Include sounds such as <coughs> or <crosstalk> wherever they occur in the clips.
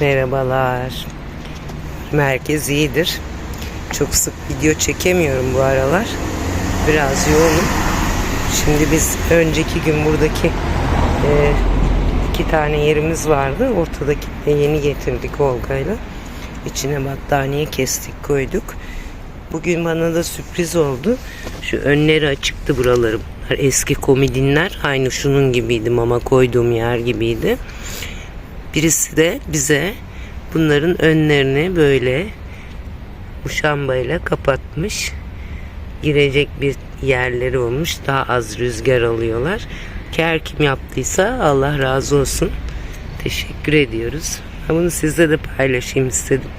Merhabalar. Merkez iyidir. Çok sık video çekemiyorum bu aralar. Biraz yoğunum. Şimdi biz önceki gün buradaki e, iki tane yerimiz vardı. Ortadaki yeni getirdik Olga'yla. İçine battaniye kestik koyduk. Bugün bana da sürpriz oldu. Şu önleri açıktı buralarım. Eski komodinler aynı şunun gibiydi. Mama koyduğum yer gibiydi. Birisi de bize bunların önlerini böyle muşambayla kapatmış. Girecek bir yerleri olmuş. Daha az rüzgar alıyorlar. Her kim yaptıysa Allah razı olsun. Teşekkür ediyoruz. Bunu sizle de paylaşayım istedim.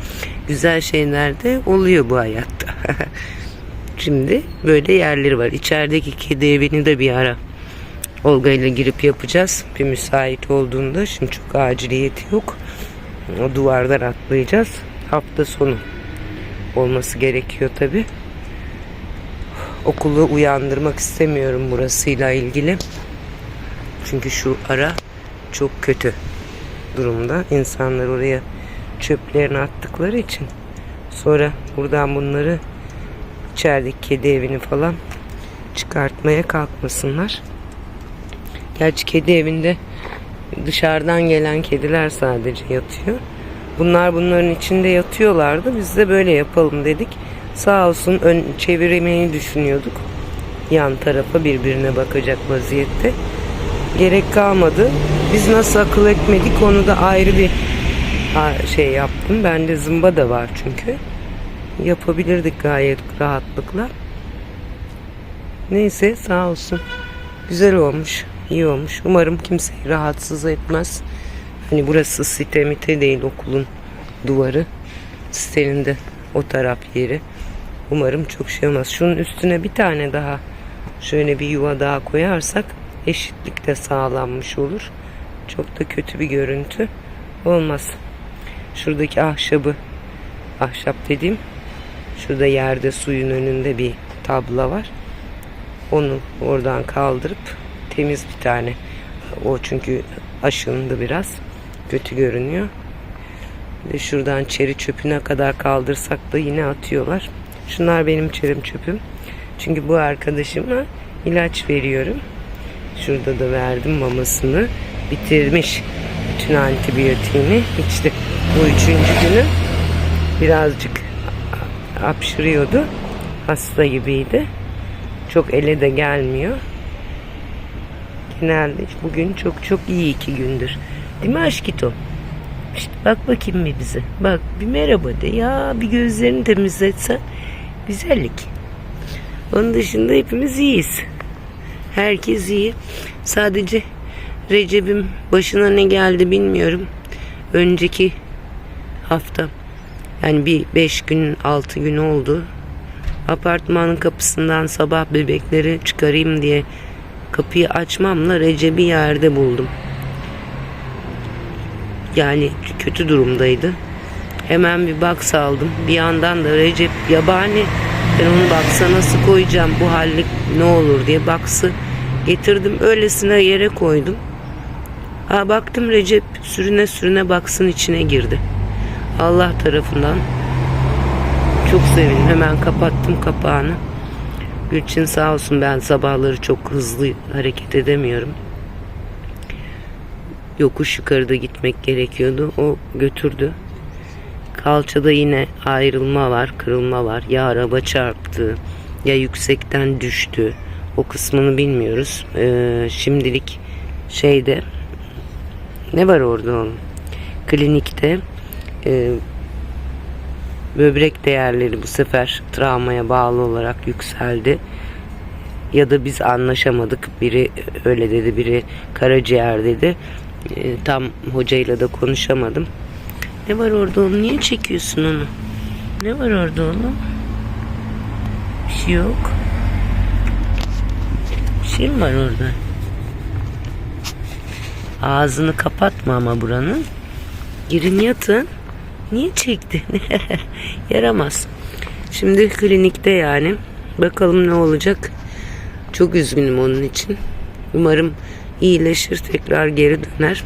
Güzel şeyler de oluyor bu hayatta. <laughs> Şimdi böyle yerleri var. İçerideki kedi evini de bir ara Olga ile girip yapacağız. Bir müsait olduğunda. Şimdi çok aciliyeti yok. O duvardan atlayacağız. Hafta sonu olması gerekiyor tabi. Okulu uyandırmak istemiyorum burasıyla ilgili. Çünkü şu ara çok kötü durumda. İnsanlar oraya çöplerini attıkları için sonra buradan bunları içerideki kedi evini falan çıkartmaya kalkmasınlar. Gerçi kedi evinde dışarıdan gelen kediler sadece yatıyor. Bunlar bunların içinde yatıyorlardı. Biz de böyle yapalım dedik. Sağ olsun ön çevirmeyi düşünüyorduk. Yan tarafa birbirine bakacak vaziyette. Gerek kalmadı. Biz nasıl akıl etmedik onu da ayrı bir şey yaptım. Bende zımba da var çünkü. Yapabilirdik gayet rahatlıkla. Neyse sağ olsun. Güzel olmuş. İyi olmuş. Umarım kimseyi rahatsız etmez. Hani burası site mite değil okulun duvarı. Sitenin de o taraf yeri. Umarım çok şey olmaz. Şunun üstüne bir tane daha şöyle bir yuva daha koyarsak eşitlik de sağlanmış olur. Çok da kötü bir görüntü olmaz. Şuradaki ahşabı ahşap dediğim şurada yerde suyun önünde bir tabla var. Onu oradan kaldırıp temiz bir tane. O çünkü aşındı biraz. Kötü görünüyor. Ve şuradan çeri çöpüne kadar kaldırsak da yine atıyorlar. Şunlar benim çerim çöpüm. Çünkü bu arkadaşıma ilaç veriyorum. Şurada da verdim mamasını. Bitirmiş bütün antibiyotiğini. İşte bu üçüncü günü birazcık hapşırıyordu. Hasta gibiydi. Çok ele de gelmiyor. Genelde bugün çok çok iyi iki gündür. Değil mi aşkito? İşte bak bakayım bir bize. Bak bir merhaba de ya bir gözlerini temizletsen. Güzellik. Onun dışında hepimiz iyiyiz. Herkes iyi. Sadece Recep'in başına ne geldi bilmiyorum. Önceki hafta yani bir beş gün altı gün oldu. Apartmanın kapısından sabah bebekleri çıkarayım diye kapıyı açmamla Recep'i yerde buldum. Yani kötü durumdaydı. Hemen bir box aldım. Bir yandan da Recep yabani ben onu baksa nasıl koyacağım bu hallik ne olur diye baksı getirdim öylesine yere koydum. Ha, baktım Recep sürüne sürüne baksın içine girdi. Allah tarafından çok sevindim. Hemen kapattım kapağını. Gülçin sağ olsun ben sabahları çok hızlı hareket edemiyorum. Yokuş yukarıda gitmek gerekiyordu. O götürdü. Kalçada yine ayrılma var, kırılma var. Ya araba çarptı, ya yüksekten düştü. O kısmını bilmiyoruz. Ee, şimdilik şeyde ne var orada onun? Klinikte e, böbrek değerleri bu sefer travmaya bağlı olarak yükseldi. Ya da biz anlaşamadık. Biri öyle dedi, biri karaciğer dedi. E, tam hocayla da konuşamadım. Ne var orada oğlum? Niye çekiyorsun onu? Ne var orada oğlum? Bir şey yok. Bir şey mi var orada? Ağzını kapatma ama buranın. Girin yatın. Niye çekti? <laughs> Yaramaz. Şimdi klinikte yani. Bakalım ne olacak. Çok üzgünüm onun için. Umarım iyileşir tekrar geri döner.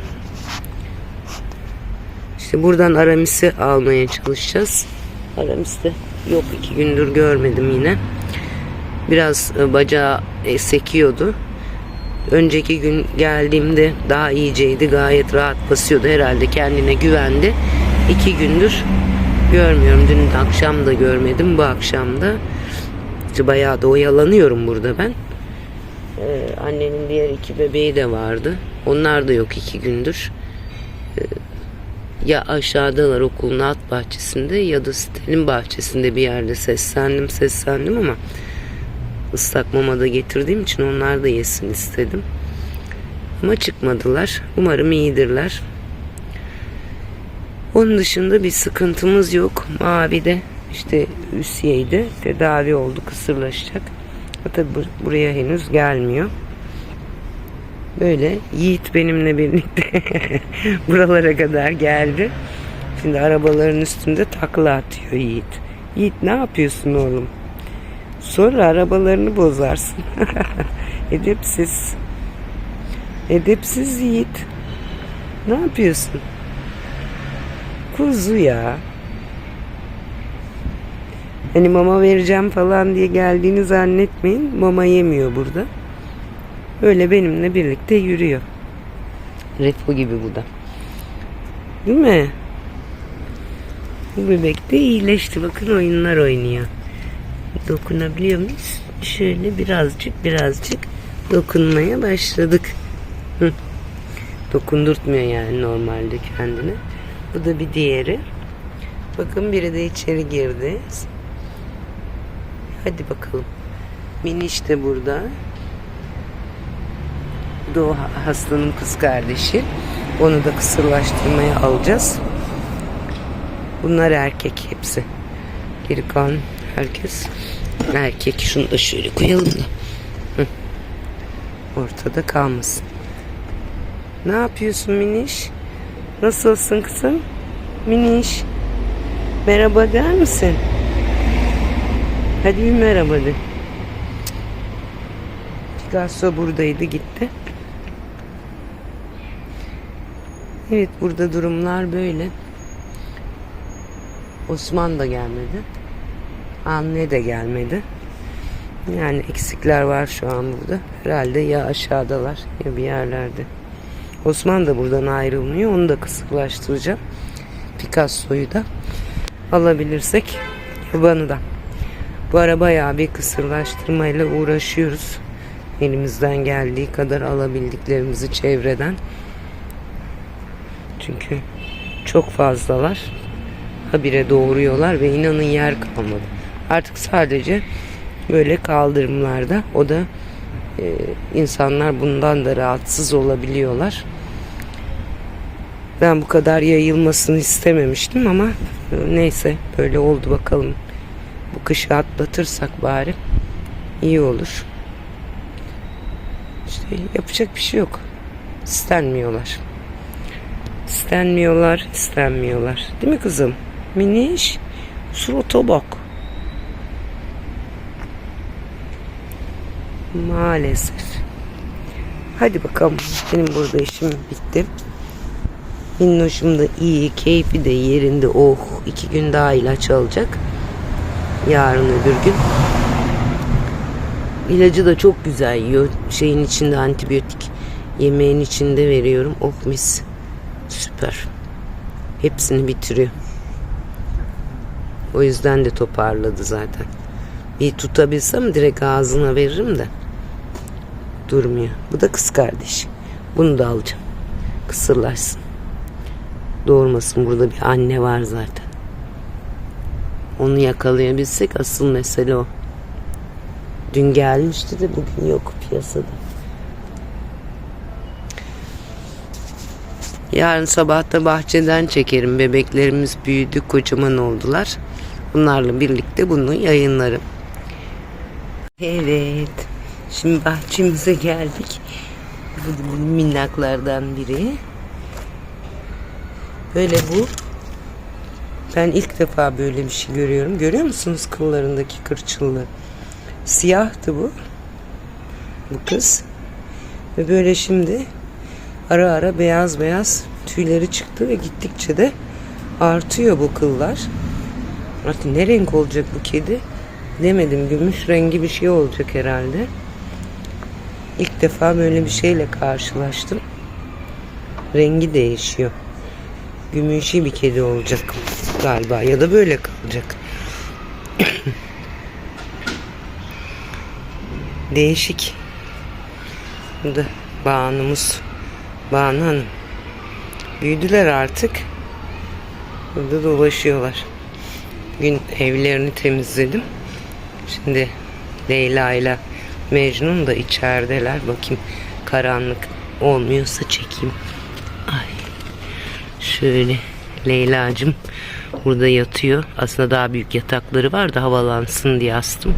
İşte buradan Aramis'i almaya çalışacağız. Aramis'te yok iki gündür görmedim yine. Biraz e, bacağı sekiyordu. Önceki gün geldiğimde daha iyiceydi. Gayet rahat basıyordu. Herhalde kendine güvendi. İki gündür görmüyorum. Dün akşam da görmedim. Bu akşam da bayağı da oyalanıyorum burada ben. Ee, annenin diğer iki bebeği de vardı. Onlar da yok iki gündür. Ee, ya aşağıdalar okulun alt bahçesinde ya da sitenin bahçesinde bir yerde seslendim seslendim ama ıslak mama da getirdiğim için onlar da yesin istedim. Ama çıkmadılar. Umarım iyidirler. Onun dışında bir sıkıntımız yok. Mavi de işte üsiyeydi. Tedavi oldu. Kısırlaşacak. Tabi buraya henüz gelmiyor. Böyle Yiğit benimle birlikte <laughs> buralara kadar geldi. Şimdi arabaların üstünde takla atıyor Yiğit. Yiğit ne yapıyorsun oğlum? Sonra arabalarını bozarsın. <laughs> Edepsiz. Edepsiz Yiğit. Ne yapıyorsun? Kuzu ya. Hani mama vereceğim falan diye geldiğini zannetmeyin. Mama yemiyor burada. Öyle benimle birlikte yürüyor. Refo gibi bu da. Değil mi? Bu bebek de iyileşti. Bakın oyunlar oynuyor. Dokunabiliyor muyuz? Şöyle birazcık birazcık dokunmaya başladık. Dokundurtmuyor yani normalde kendini. Bu da bir diğeri. Bakın biri de içeri girdi. Hadi bakalım. Miniş de burada. Bu da o hastanın kız kardeşi. Onu da kısırlaştırmaya alacağız. Bunlar erkek hepsi. Geri kalan herkes erkek. Şunu da şöyle koyalım da. Hı. Ortada kalmasın. Ne yapıyorsun Miniş? Nasılsın kızım? Miniş. Merhaba der misin? Hadi bir merhaba de. Picasso buradaydı gitti. Evet burada durumlar böyle. Osman da gelmedi. Anne de gelmedi. Yani eksikler var şu an burada. Herhalde ya aşağıdalar ya bir yerlerde. Osman da buradan ayrılmıyor. Onu da kısıklaştıracağım. Picasso'yu da alabilirsek yabanı da. Bu ara bayağı bir kısırlaştırmayla uğraşıyoruz. Elimizden geldiği kadar alabildiklerimizi çevreden. Çünkü çok fazlalar. Habire doğuruyorlar ve inanın yer kalmadı. Artık sadece böyle kaldırımlarda o da e, insanlar bundan da rahatsız olabiliyorlar. Ben bu kadar yayılmasını istememiştim ama e, neyse böyle oldu bakalım. Bu kışı atlatırsak bari iyi olur. İşte yapacak bir şey yok. İstenmiyorlar. İstenmiyorlar, istenmiyorlar. Değil mi kızım? Miniş, surata. Maalesef. Hadi bakalım. Benim burada işim bitti. Minnoşum da iyi, keyfi de yerinde. Oh, iki gün daha ilaç alacak. Yarın öbür gün. İlacı da çok güzel yiyor. Şeyin içinde antibiyotik yemeğin içinde veriyorum. Oh mis. Süper. Hepsini bitiriyor. O yüzden de toparladı zaten. Bir tutabilsem direkt ağzına veririm de. Durmuyor. Bu da kız kardeş. Bunu da alacağım. Kısırlaşsın. Doğurmasın. Burada bir anne var zaten. Onu yakalayabilsek asıl mesele o. Dün gelmişti de bugün yok piyasada. Yarın sabah da bahçeden çekerim. Bebeklerimiz büyüdü, kocaman oldular. Bunlarla birlikte bunu yayınlarım. Evet. Şimdi bahçemize geldik. Bu minnaklardan biri. Böyle bu. Ben ilk defa böyle bir şey görüyorum. Görüyor musunuz kıllarındaki kırçıllı? Siyahtı bu. Bu kız. Ve böyle şimdi ara ara beyaz beyaz tüyleri çıktı ve gittikçe de artıyor bu kıllar. Artık ne renk olacak bu kedi? Demedim gümüş rengi bir şey olacak herhalde. İlk defa böyle bir şeyle karşılaştım. Rengi değişiyor. Gümüşü bir kedi olacak galiba ya da böyle kalacak. <coughs> Değişik. Bu da Banu'muz. Banu Hanım. Büyüdüler artık. Burada dolaşıyorlar. Gün evlerini temizledim. Şimdi Leyla ile Mecnun da içerideler. Bakayım karanlık olmuyorsa çekeyim. Ay. Şöyle Leyla'cığım burada yatıyor. Aslında daha büyük yatakları var da havalansın diye astım.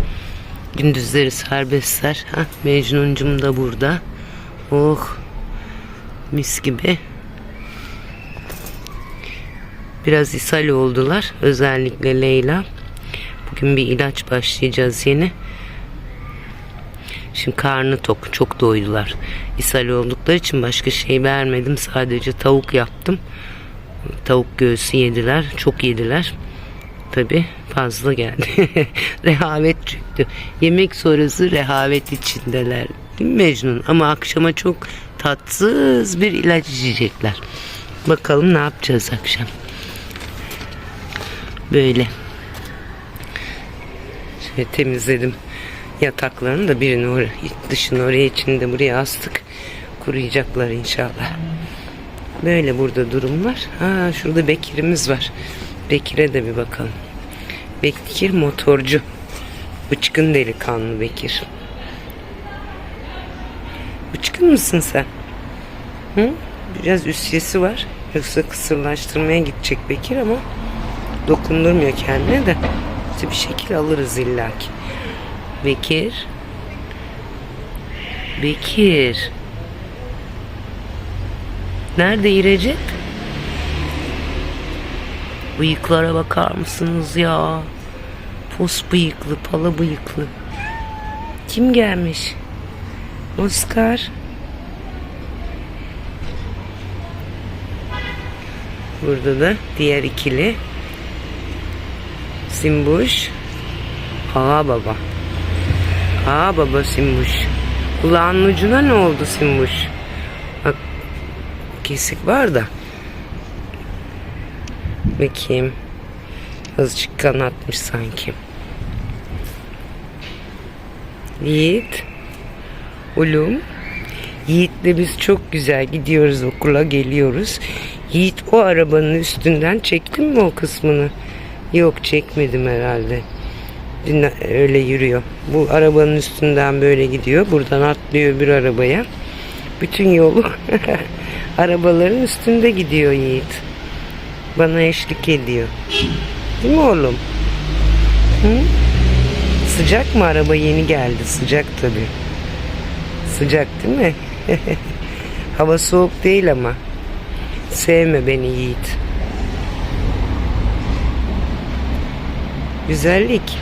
Gündüzleri serbestler. Ha, Mecnuncum da burada. Oh. Mis gibi. Biraz ishal oldular. Özellikle Leyla. Bugün bir ilaç başlayacağız yeni. Şimdi karnı tok. Çok doydular. İshal oldukları için başka şey vermedim. Sadece tavuk yaptım. Tavuk göğsü yediler. Çok yediler. Tabi fazla geldi. <laughs> rehavet çöktü. Yemek sonrası rehavet içindeler. Değil mi Mecnun? Ama akşama çok tatsız bir ilaç içecekler. Bakalım ne yapacağız akşam. Böyle. Şöyle temizledim yataklarını da birini oraya, dışını oraya içinde buraya astık. Kuruyacaklar inşallah. Böyle burada durumlar. Ha şurada Bekir'imiz var. Bekir'e de bir bakalım. Bekir motorcu. Bıçkın delikanlı Bekir. Bıçkın mısın sen? Hı? Biraz üsyesi var. Yoksa kısırlaştırmaya gidecek Bekir ama dokundurmuyor kendine de. İşte bir şekil alırız illaki. Bekir. Bekir. Nerede İrecek? Bıyıklara bakar mısınız ya? Pos bıyıklı, pala bıyıklı. Kim gelmiş? Oscar. Burada da diğer ikili. Simbuş. Ağa baba. Ağa baba Simbuş. Kulağının ucuna ne oldu Simbuş? Bak kesik var da. Bakayım. Azıcık kan atmış sanki. Yiğit. Ulum. Yiğit'le biz çok güzel gidiyoruz okula geliyoruz. Yiğit o arabanın üstünden çektin mi o kısmını? Yok çekmedim herhalde. Dün öyle yürüyor. Bu arabanın üstünden böyle gidiyor. Buradan atlıyor bir arabaya. Bütün yolu <laughs> arabaların üstünde gidiyor Yiğit. Bana eşlik ediyor. Değil mi oğlum? Hı? Sıcak mı araba yeni geldi? Sıcak tabii. Sıcak değil mi? <laughs> Hava soğuk değil ama. Sevme beni Yiğit. Güzellik.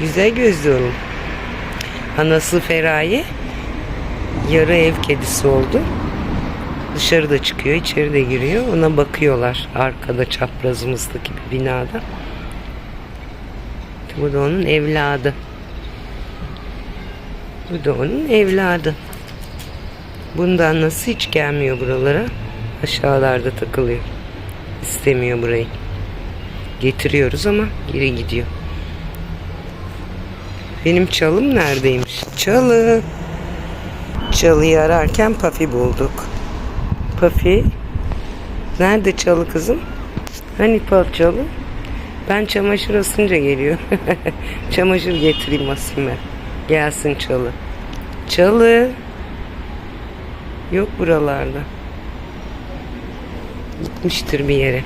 Güzel gözlü oğlum. Anası Feraye yarı ev kedisi oldu. Dışarıda çıkıyor, içeri de giriyor. Ona bakıyorlar arkada çaprazımızdaki bir binada. Bu da onun evladı. Bu da onun evladı. Bundan nasıl hiç gelmiyor buralara? Aşağılarda takılıyor. İstemiyor burayı. Getiriyoruz ama geri gidiyor. Benim çalım neredeymiş? Çalı. Çalıyı ararken Pafi bulduk. Pafi. Nerede çalı kızım? Hani çalı? Ben çamaşır asınca geliyor. <laughs> çamaşır getireyim asayım. Gelsin çalı. Çalı. Yok buralarda. Gitmiştir bir yere.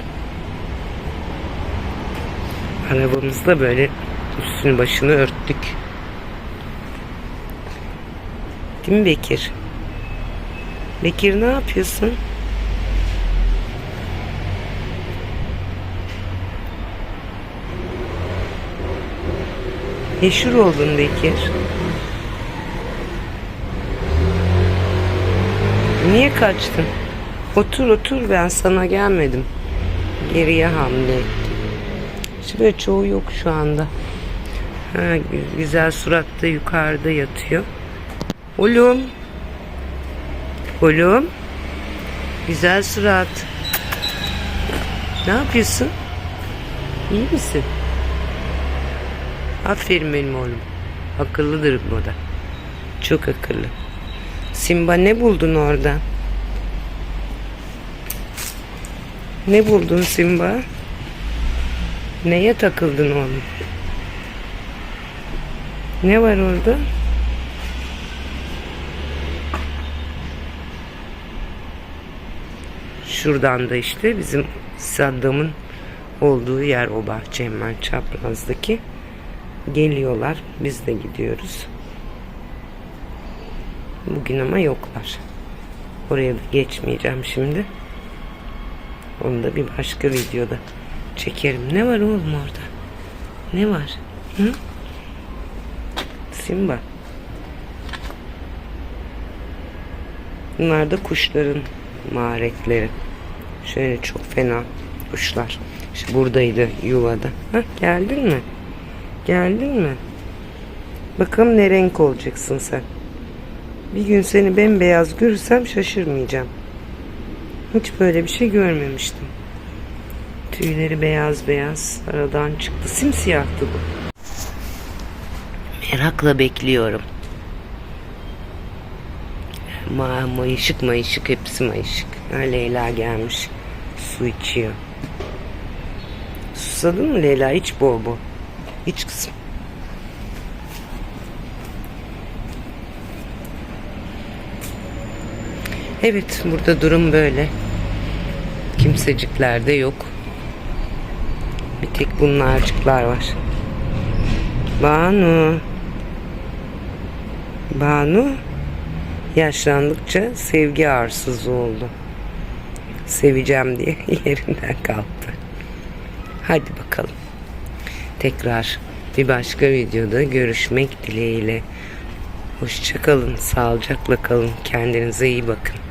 Arabamızda böyle üstünü başını örttük. Değil mi Bekir? Bekir ne yapıyorsun? Meşhur oldun Bekir. Niye kaçtın? Otur otur ben sana gelmedim. geriye hamle etti. Şurada çoğu yok şu anda. Ha, gü- güzel suratta yukarıda yatıyor. Oğlum. Oğlum. Güzel surat. Ne yapıyorsun? İyi misin? Aferin benim oğlum. Akıllıdır bu da. Çok akıllı. Simba ne buldun orada? Ne buldun Simba? Neye takıldın oğlum? Ne var orada? Şuradan da işte bizim Saddam'ın olduğu yer o bahçe hemen çaprazdaki. Geliyorlar. Biz de gidiyoruz. Bugün ama yoklar. Oraya da geçmeyeceğim şimdi. Onu da bir başka videoda çekerim. Ne var oğlum orada? Ne var? Hı? Simba. Bunlar da kuşların mağaretleri. Şöyle çok fena kuşlar. İşte buradaydı yuvada. Hah, geldin mi? Geldin mi? Bakalım ne renk olacaksın sen. Bir gün seni bembeyaz görürsem şaşırmayacağım. Hiç böyle bir şey görmemiştim. Tüyleri beyaz beyaz aradan çıktı. Simsiyahtı bu. Merakla bekliyorum. Ma mayışık mayışık hepsi mayışık. Ha, Leyla gelmiş. Su içiyor. Susadın mı Leyla? İç bol bol. İç kızım. Evet burada durum böyle. Kimsecikler de yok. Bir tek bunlarcıklar var. Banu. Banu yaşlandıkça sevgi arsızı oldu. Seveceğim diye <laughs> yerinden kalktı. Hadi bakalım. Tekrar bir başka videoda görüşmek dileğiyle. Hoşçakalın, sağlıcakla kalın, kendinize iyi bakın.